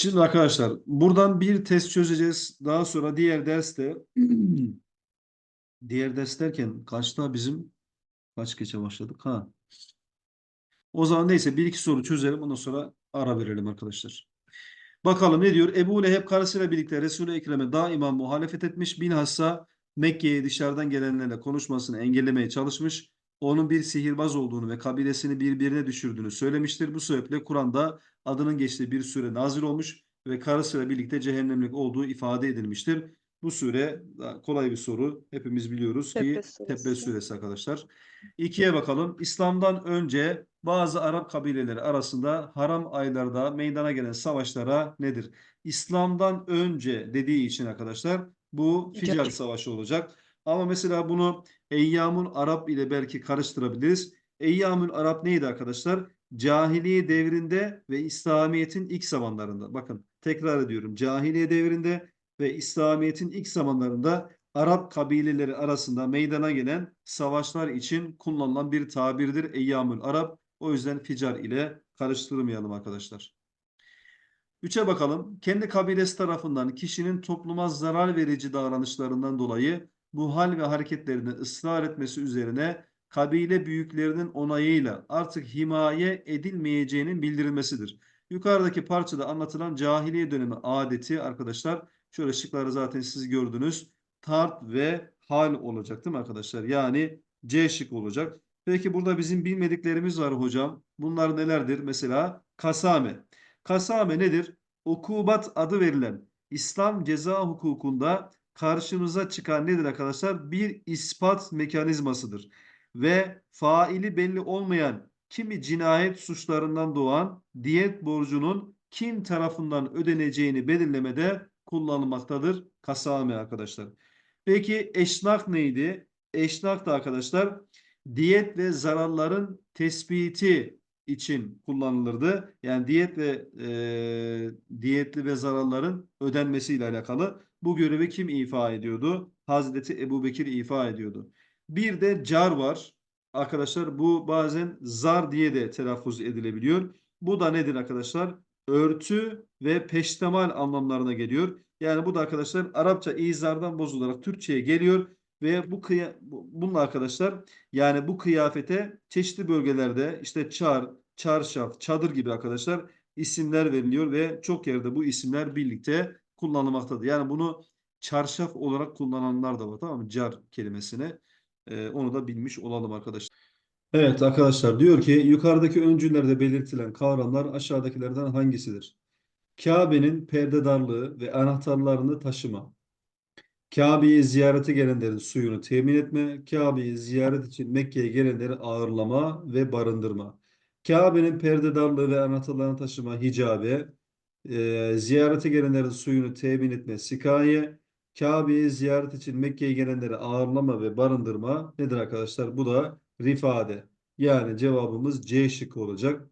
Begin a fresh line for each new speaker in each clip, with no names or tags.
Şimdi arkadaşlar buradan bir test çözeceğiz. Daha sonra diğer derste diğer ders derken kaçta bizim kaç geçe başladık? Ha. O zaman neyse bir iki soru çözelim ondan sonra ara verelim arkadaşlar. Bakalım ne diyor? Ebu Leheb karısıyla birlikte Resul-i Ekrem'e daima muhalefet etmiş. Bilhassa Mekke'ye dışarıdan gelenlerle konuşmasını engellemeye çalışmış. Onun bir sihirbaz olduğunu ve kabilesini birbirine düşürdüğünü söylemiştir. Bu sebeple Kur'an'da adının geçtiği bir sure nazil olmuş ve karısıyla birlikte cehennemlik olduğu ifade edilmiştir. Bu sure da kolay bir soru. Hepimiz biliyoruz ki
Tepe
Tepe
suresi.
suresi arkadaşlar. İkiye bakalım. İslam'dan önce bazı Arap kabileleri arasında haram aylarda meydana gelen savaşlara nedir? İslam'dan önce dediği için arkadaşlar bu.
Ficar
Savaşı olacak. Ama mesela bunu Eyyamul Arap ile belki karıştırabiliriz. Eyyamul Arap neydi arkadaşlar? Cahiliye devrinde ve İslamiyet'in ilk zamanlarında. Bakın tekrar ediyorum. Cahiliye devrinde ve İslamiyet'in ilk zamanlarında Arap kabileleri arasında meydana gelen savaşlar için kullanılan bir tabirdir Eyyamül Arap. O yüzden Ficar ile karıştırmayalım arkadaşlar. Üçe bakalım. Kendi kabilesi tarafından kişinin topluma zarar verici davranışlarından dolayı bu hal ve hareketlerini ısrar etmesi üzerine kabile büyüklerinin onayıyla artık himaye edilmeyeceğinin bildirilmesidir. Yukarıdaki parçada anlatılan cahiliye dönemi adeti arkadaşlar şöyle şıkları zaten siz gördünüz. Tart ve hal olacak değil mi arkadaşlar? Yani C şık olacak. Peki burada bizim bilmediklerimiz var hocam. Bunlar nelerdir? Mesela kasame. Kasame nedir? Ukubat adı verilen İslam ceza hukukunda karşımıza çıkan nedir arkadaşlar? Bir ispat mekanizmasıdır. Ve faili belli olmayan kimi cinayet suçlarından doğan diyet borcunun kim tarafından ödeneceğini belirlemede kullanılmaktadır. Kasame arkadaşlar. Peki eşnak neydi? Eşnak da arkadaşlar diyet ve zararların tespiti için kullanılırdı. Yani diyet ve e, diyetli ve zararların ödenmesiyle alakalı. Bu görevi kim ifa ediyordu? Hazreti Ebubekir ifa ediyordu. Bir de car var. Arkadaşlar bu bazen zar diye de telaffuz edilebiliyor. Bu da nedir arkadaşlar? Örtü ve peştemal anlamlarına geliyor. Yani bu da arkadaşlar Arapça izardan bozularak Türkçe'ye geliyor ve bu kıya bu- bununla arkadaşlar yani bu kıyafete çeşitli bölgelerde işte çar, çarşaf, çadır gibi arkadaşlar isimler veriliyor ve çok yerde bu isimler birlikte kullanılmaktadır. Yani bunu çarşaf olarak kullananlar da var tamam mı? Car kelimesini. Ee, onu da bilmiş olalım arkadaşlar. Evet arkadaşlar diyor ki yukarıdaki öncüllerde belirtilen kavramlar aşağıdakilerden hangisidir? Kabe'nin perdedarlığı ve anahtarlarını taşıma. Kabe'yi ziyarete gelenlerin suyunu temin etme, Kabe'yi ziyaret için Mekke'ye gelenleri ağırlama ve barındırma. Kabe'nin perdedarlığı ve anahtarlarını taşıma hicabe, e, ziyarete gelenlerin suyunu temin etme sikaye, Kabe'yi ziyaret için Mekke'ye gelenleri ağırlama ve barındırma nedir arkadaşlar? Bu da rifade. Yani cevabımız C şıkkı olacak.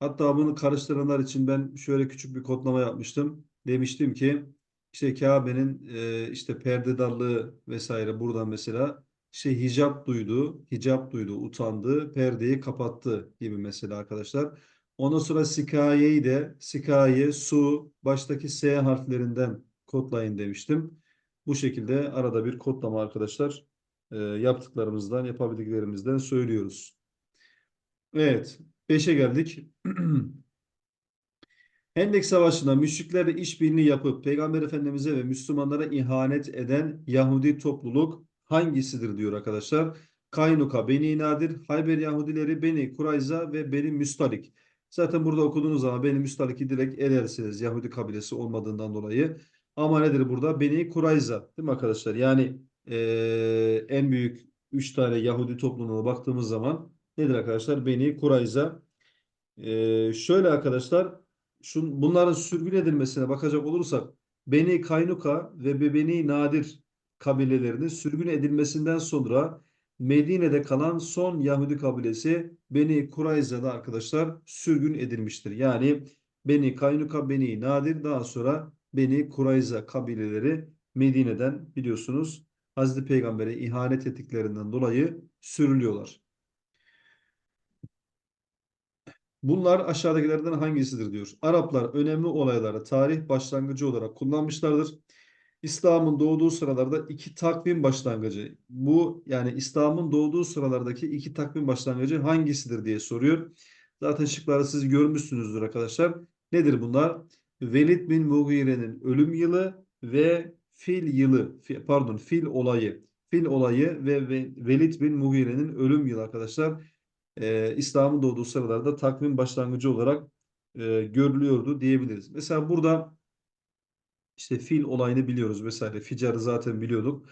Hatta bunu karıştıranlar için ben şöyle küçük bir kodlama yapmıştım. Demiştim ki işte Kabe'nin e, işte perdedarlığı vesaire buradan mesela işte hicap duydu, hicap duydu, utandı, perdeyi kapattı gibi mesela arkadaşlar. Ondan sonra sikayeyi de sikaye, su, baştaki S harflerinden kodlayın demiştim. Bu şekilde arada bir kodlama arkadaşlar e, yaptıklarımızdan, yapabildiklerimizden söylüyoruz. Evet, 5'e geldik. Hendek Savaşı'nda müşriklerle işbirliği yapıp Peygamber Efendimiz'e ve Müslümanlara ihanet eden Yahudi topluluk hangisidir diyor arkadaşlar. Kaynuka, Beni Nadir, Hayber Yahudileri, Beni Kurayza ve Beni Müstalik. Zaten burada okuduğunuz zaman Beni Müstalik'i direkt elersiniz Yahudi kabilesi olmadığından dolayı. Ama nedir burada? Beni Kurayza değil mi arkadaşlar? Yani eee, en büyük 3 tane Yahudi topluluğuna baktığımız zaman nedir arkadaşlar? Beni Kurayza. Eee, şöyle arkadaşlar şun, bunların sürgün edilmesine bakacak olursak Beni Kaynuka ve Beni Nadir kabilelerinin sürgün edilmesinden sonra Medine'de kalan son Yahudi kabilesi Beni Kurayza'da arkadaşlar sürgün edilmiştir. Yani Beni Kaynuka, Beni Nadir daha sonra Beni Kurayza kabileleri Medine'den biliyorsunuz Hazreti Peygamber'e ihanet ettiklerinden dolayı sürülüyorlar. Bunlar aşağıdakilerden hangisidir diyor. Araplar önemli olayları tarih başlangıcı olarak kullanmışlardır. İslam'ın doğduğu sıralarda iki takvim başlangıcı. Bu yani İslam'ın doğduğu sıralardaki iki takvim başlangıcı hangisidir diye soruyor. Zaten şıkları siz görmüşsünüzdür arkadaşlar. Nedir bunlar? Velid bin Mughire'nin ölüm yılı ve fil yılı, pardon fil olayı. Fil olayı Ve- Velid bin Mughire'nin ölüm yılı arkadaşlar. Ee, İslam'ın doğduğu sıralarda takvim başlangıcı olarak e, görülüyordu diyebiliriz. Mesela burada işte fil olayını biliyoruz vesaire. Ficarı zaten biliyorduk.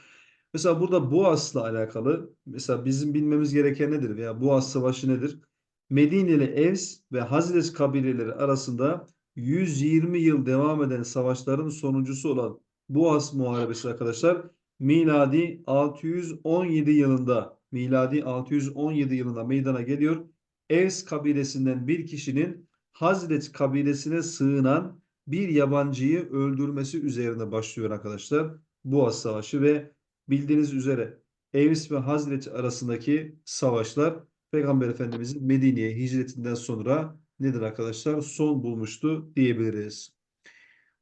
Mesela burada Boğaz'la alakalı mesela bizim bilmemiz gereken nedir veya Boğaz Savaşı nedir? Medineli Evs ve Hazreç kabileleri arasında 120 yıl devam eden savaşların sonuncusu olan Boğaz Muharebesi arkadaşlar miladi 617 yılında miladi 617 yılında meydana geliyor. Evs kabilesinden bir kişinin Hazreç kabilesine sığınan bir yabancıyı öldürmesi üzerine başlıyor arkadaşlar. Boğaz Savaşı ve bildiğiniz üzere Evs ve Hazreç arasındaki savaşlar Peygamber Efendimizin Medine'ye hicretinden sonra nedir arkadaşlar? Son bulmuştu diyebiliriz.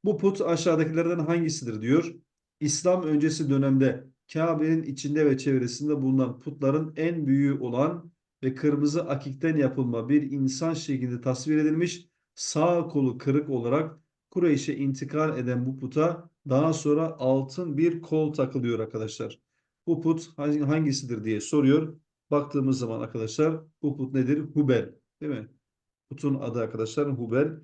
Bu put aşağıdakilerden hangisidir diyor. İslam öncesi dönemde Kabe'nin içinde ve çevresinde bulunan putların en büyüğü olan ve kırmızı akikten yapılma bir insan şeklinde tasvir edilmiş sağ kolu kırık olarak Kureyş'e intikal eden bu puta daha sonra altın bir kol takılıyor arkadaşlar. Bu put hangi- hangisidir diye soruyor. Baktığımız zaman arkadaşlar bu put nedir? Hubel. Değil mi? Putun adı arkadaşlar Hubel.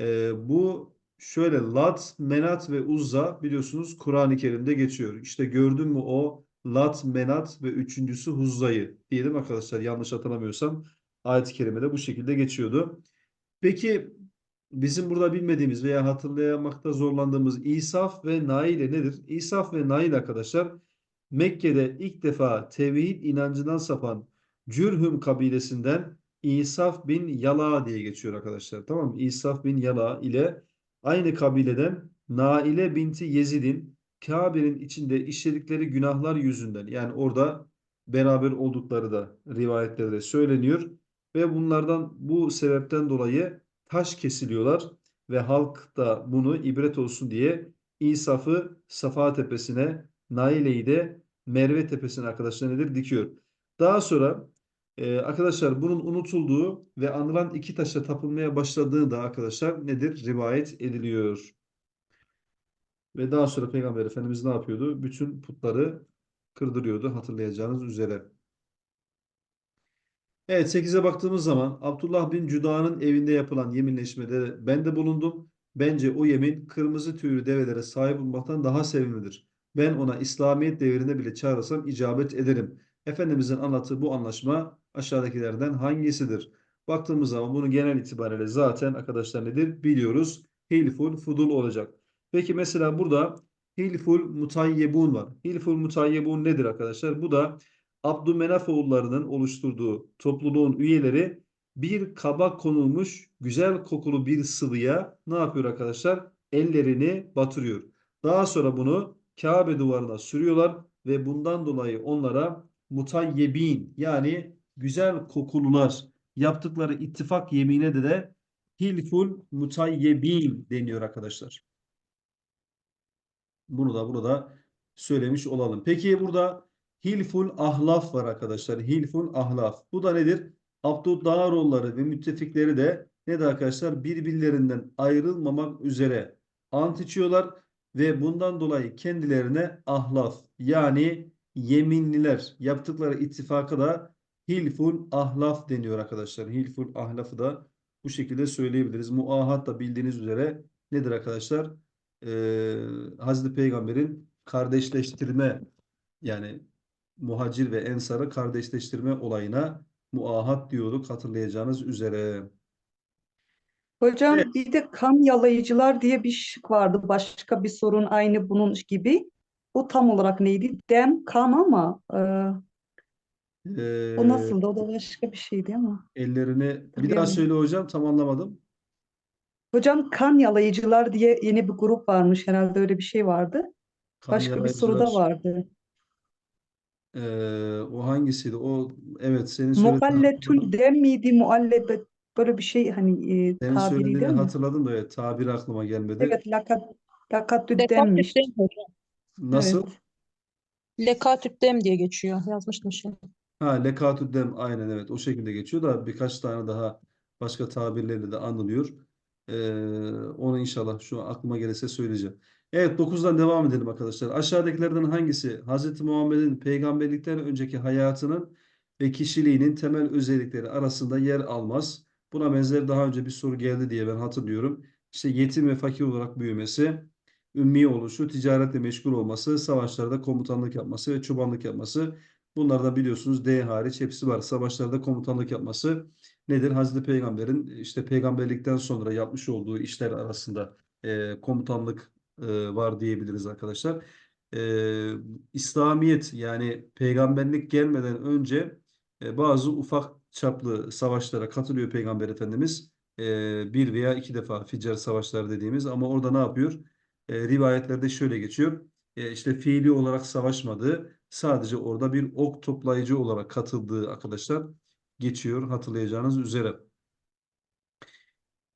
Ee, bu şöyle Lat, Menat ve Uzza biliyorsunuz Kur'an-ı Kerim'de geçiyor. İşte gördün mü o Lat, Menat ve üçüncüsü Huzza'yı diyelim arkadaşlar yanlış hatırlamıyorsam ayet-i kerimede bu şekilde geçiyordu. Peki bizim burada bilmediğimiz veya hatırlayamakta zorlandığımız İsaf ve Naile nedir? İsaf ve Nail arkadaşlar Mekke'de ilk defa tevhid inancından sapan Cürhüm kabilesinden İsaf bin Yala diye geçiyor arkadaşlar. Tamam mı? İsaf bin Yala ile aynı kabileden Naile binti Yezid'in Kabe'nin içinde işledikleri günahlar yüzünden yani orada beraber oldukları da rivayetlerde söyleniyor ve bunlardan bu sebepten dolayı taş kesiliyorlar ve halk da bunu ibret olsun diye İsaf'ı Safa Tepesi'ne, Naile'yi de Merve Tepesi'ne arkadaşlar nedir? Dikiyor. Daha sonra e, arkadaşlar bunun unutulduğu ve anılan iki taşa tapılmaya başladığı da arkadaşlar nedir? Rivayet ediliyor. Ve daha sonra Peygamber Efendimiz ne yapıyordu? Bütün putları kırdırıyordu hatırlayacağınız üzere. Evet 8'e baktığımız zaman Abdullah bin Cüda'nın evinde yapılan yeminleşmede ben de bulundum. Bence o yemin kırmızı tüylü develere sahip olmaktan daha sevimlidir. Ben ona İslamiyet devrine bile çağırsam icabet ederim. Efendimizin anlattığı bu anlaşma aşağıdakilerden hangisidir? Baktığımız zaman bunu genel itibariyle zaten arkadaşlar nedir? Biliyoruz. Hilful fudul olacak. Peki mesela burada Hilful mutayyebun var. Hilful mutayyebun nedir arkadaşlar? Bu da Abdümenaf oğullarının oluşturduğu topluluğun üyeleri bir kaba konulmuş güzel kokulu bir sıvıya ne yapıyor arkadaşlar? Ellerini batırıyor. Daha sonra bunu Kabe duvarına sürüyorlar ve bundan dolayı onlara mutayyebin yani güzel kokulular yaptıkları ittifak yemine de de hilful mutayyebin deniyor arkadaşlar. Bunu da burada söylemiş olalım. Peki burada Hilful Ahlaf var arkadaşlar. Hilful Ahlaf. Bu da nedir? Abdüddağaroğulları ve müttefikleri de ne de arkadaşlar birbirlerinden ayrılmamak üzere ant içiyorlar ve bundan dolayı kendilerine ahlaf yani yeminliler yaptıkları ittifaka da Hilful Ahlaf deniyor arkadaşlar. Hilful Ahlaf'ı da bu şekilde söyleyebiliriz. Muahat da bildiğiniz üzere nedir arkadaşlar? Ee, Hazreti Peygamber'in kardeşleştirme yani muhacir ve ensarı kardeşleştirme olayına muahat diyorduk hatırlayacağınız üzere.
Hocam
Evet.
bir de kan yalayıcılar diye bir şık vardı. Başka bir sorun aynı bunun gibi. O tam olarak neydi? Dem, kan ama e,
Ee,
o nasıldı? O da başka bir şeydi ama.
ellerini bir daha söyle hocam tam anlamadım.
Hocam kan yalayıcılar diye yeni bir grup varmış herhalde öyle bir şey vardı.
Kan
Başka bir soru da
yalayıcılar,
vardı.
Ee, o hangisiydi? O evet senin söylediğin
Mualletül dem miydi? Muallebet böyle bir şey hani e,
Senin
tabiri
söylediğini
değil mi?
hatırladım da evet, tabiri aklıma gelmedi.
Evet, lakat, lakatü demmiş.
hocam.
Nasıl?
Evet.
Lekatüt dem diye geçiyor. Yazmıştım şimdi.
Ha lekatü dem aynen evet o şekilde geçiyor da birkaç tane daha başka tabirlerle de anılıyor. Ee, onu inşallah şu an aklıma gelirse söyleyeceğim. Evet 9'dan devam edelim arkadaşlar. Aşağıdakilerden hangisi Hz. Muhammed'in peygamberlikten önceki hayatının ve kişiliğinin temel özellikleri arasında yer almaz? Buna benzer daha önce bir soru geldi diye ben hatırlıyorum. İşte yetim ve fakir olarak büyümesi, ümmi oluşu, ticaretle meşgul olması, savaşlarda komutanlık yapması ve çobanlık yapması. Bunlardan biliyorsunuz D hariç hepsi var. Savaşlarda komutanlık yapması nedir? Hazreti Peygamber'in işte peygamberlikten sonra yapmış olduğu işler arasında e, komutanlık e, var diyebiliriz arkadaşlar. E, İslamiyet yani peygamberlik gelmeden önce e, bazı ufak çaplı savaşlara katılıyor Peygamber Efendimiz. E, bir veya iki defa Ficar savaşları dediğimiz ama orada ne yapıyor? E, rivayetlerde şöyle geçiyor. E, işte fiili olarak savaşmadığı sadece orada bir ok toplayıcı olarak katıldığı arkadaşlar geçiyor hatırlayacağınız üzere.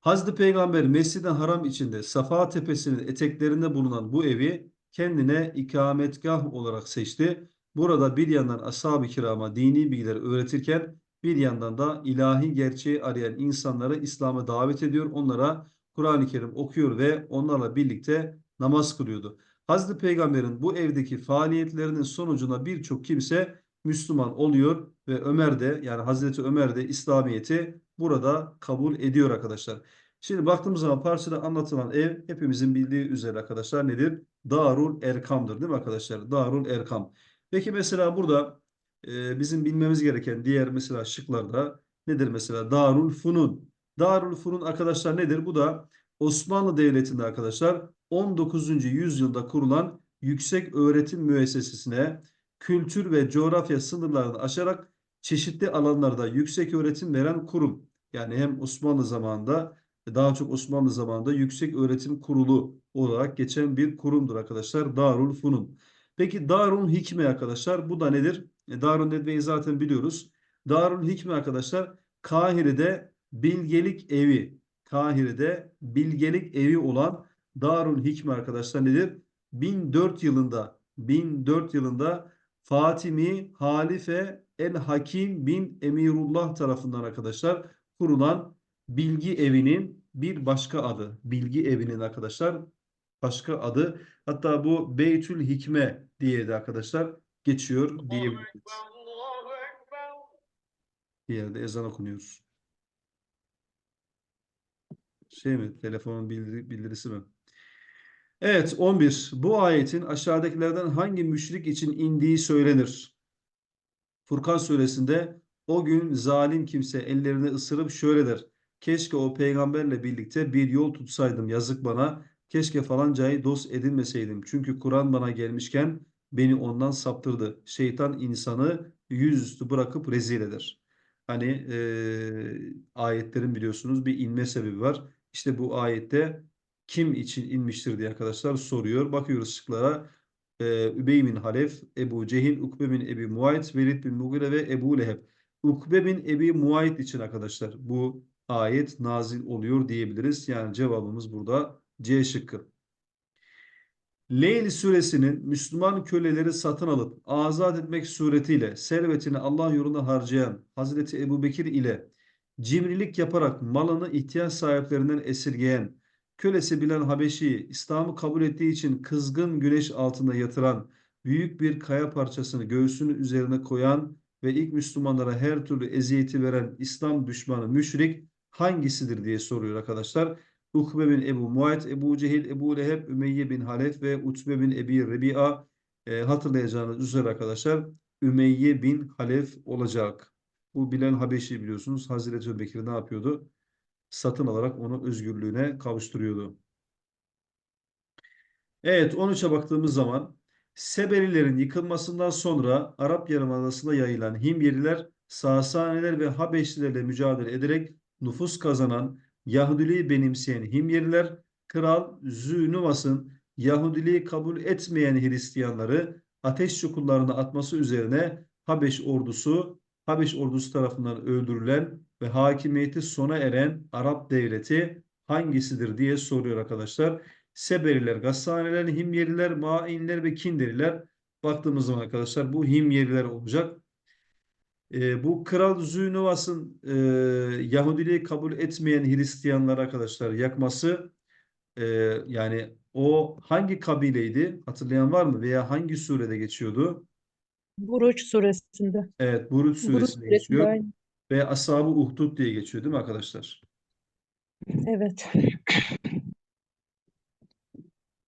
Hazreti Peygamber Mescid-i Haram içinde Safa Tepesi'nin eteklerinde bulunan bu evi kendine ikametgah olarak seçti. Burada bir yandan ashab-ı kirama dini bilgileri öğretirken bir yandan da ilahi gerçeği arayan insanları İslam'a davet ediyor. Onlara Kur'an-ı Kerim okuyor ve onlarla birlikte namaz kılıyordu. Hazreti Peygamber'in bu evdeki faaliyetlerinin sonucunda birçok kimse Müslüman oluyor ve Ömer de yani Hazreti Ömer de İslamiyet'i burada kabul ediyor arkadaşlar. Şimdi baktığımız zaman parçada anlatılan ev hepimizin bildiği üzere arkadaşlar nedir? Darul Erkam'dır değil mi arkadaşlar? Darul Erkam. Peki mesela burada e, bizim bilmemiz gereken diğer mesela şıklarda nedir mesela? Darul Funun. Darul Funun arkadaşlar nedir? Bu da Osmanlı Devleti'nde arkadaşlar 19. yüzyılda kurulan yüksek öğretim müessesesine kültür ve coğrafya sınırlarını aşarak çeşitli alanlarda yüksek öğretim veren kurum. Yani hem Osmanlı zamanında daha çok Osmanlı zamanında Yüksek Öğretim Kurulu olarak geçen bir kurumdur arkadaşlar. Darul Funun. Peki Darul Hikme arkadaşlar bu da nedir? E, Darul Nedve'yi zaten biliyoruz. Darul Hikme arkadaşlar Kahire'de bilgelik evi. Kahire'de bilgelik evi olan Darul Hikme arkadaşlar nedir? 1004 yılında 1004 yılında Fatimi Halife El Hakim bin Emirullah tarafından arkadaşlar kurulan bilgi evinin bir başka adı. Bilgi evinin arkadaşlar başka adı. Hatta bu Beytül Hikme diye de arkadaşlar geçiyor diyebiliriz. Bir yerde ezan okunuyor. Şey mi? Telefonun bildiri- bildirisi mi? Evet 11. Bu ayetin aşağıdakilerden hangi müşrik için indiği söylenir? Furkan suresinde o gün zalim kimse ellerini ısırıp şöyle der. Keşke o peygamberle birlikte bir yol tutsaydım yazık bana. Keşke falancayı dost edinmeseydim. Çünkü Kur'an bana gelmişken beni ondan saptırdı. Şeytan insanı yüzüstü bırakıp rezil eder. Hani eee, ayetlerin biliyorsunuz bir inme sebebi var. İşte bu ayette kim için inmiştir diye arkadaşlar soruyor. Bakıyoruz şıklara. Ee, Übey bin Halef, Ebu Cehil, Ukbe bin Ebi Muayt, Velid bin Mugire ve Ebu Leheb. Ukbe bin Ebi Muayt için arkadaşlar bu ayet nazil oluyor diyebiliriz. Yani cevabımız burada C şıkkı. Leyl suresinin Müslüman köleleri satın alıp azat etmek suretiyle servetini Allah yolunda harcayan Hazreti Ebu Bekir ile cimrilik yaparak malını ihtiyaç sahiplerinden esirgeyen, kölesi Bilal Habeşi İslam'ı kabul ettiği için kızgın güneş altında yatıran, büyük bir kaya parçasını göğsünün üzerine koyan ve ilk Müslümanlara her türlü eziyeti veren İslam düşmanı müşrik hangisidir diye soruyor arkadaşlar. Ukbe bin Ebu Muayt, Ebu Cehil, Ebu Leheb, Ümeyye bin Halef ve Utbe bin Ebi Rebi'a e, hatırlayacağınız üzere arkadaşlar Ümeyye bin Halef olacak. Bu Bilal Habeşi biliyorsunuz Hazreti Ebubekir ne yapıyordu? Satın alarak onu özgürlüğüne kavuşturuyordu. Evet 13'e baktığımız zaman Sebelilerin yıkılmasından sonra Arap Yarımadası'nda yayılan Himyeriler, Sasaniler ve Habeşlilerle mücadele ederek nüfus kazanan Yahudiliği benimseyen Himyeriler, Kral Zü'nüvas'ın Yahudiliği kabul etmeyen Hristiyanları ateş çukurlarına atması üzerine Habeş ordusu Habeş ordusu tarafından öldürülen ve hakimiyeti sona eren Arap devleti hangisidir diye soruyor arkadaşlar. Seberiler, Gassaniler, Himyeriler, Mainiler ve Kinderiler. Baktığımız zaman arkadaşlar bu Himyeriler olacak. E, bu Kral Zünovas'ın e, Yahudiliği kabul etmeyen Hristiyanlar arkadaşlar yakması e, yani o hangi kabileydi? Hatırlayan var mı? Veya hangi surede geçiyordu?
Buruç suresinde.
Evet, Buruç
Buruç
suresinde
suresinde
geçiyor
aynı.
Ve Ashab-ı Uhdud diye geçiyor değil mi arkadaşlar?
Evet.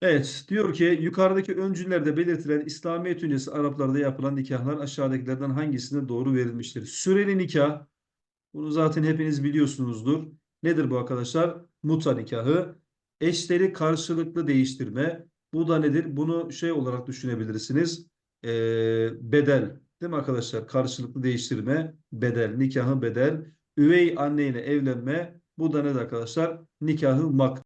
Evet, diyor ki yukarıdaki öncüllerde belirtilen İslamiyet öncesi Araplarda yapılan nikahlar aşağıdakilerden hangisine doğru verilmiştir? Süreli nikah, bunu zaten hepiniz biliyorsunuzdur. Nedir bu arkadaşlar? Muta nikahı. Eşleri karşılıklı değiştirme. Bu da nedir? Bunu şey olarak düşünebilirsiniz. Ee, bedel. Değil mi arkadaşlar? Karşılıklı değiştirme, bedel, nikahı bedel. Üvey anneyle evlenme. Bu da nedir arkadaşlar? Nikahı mak.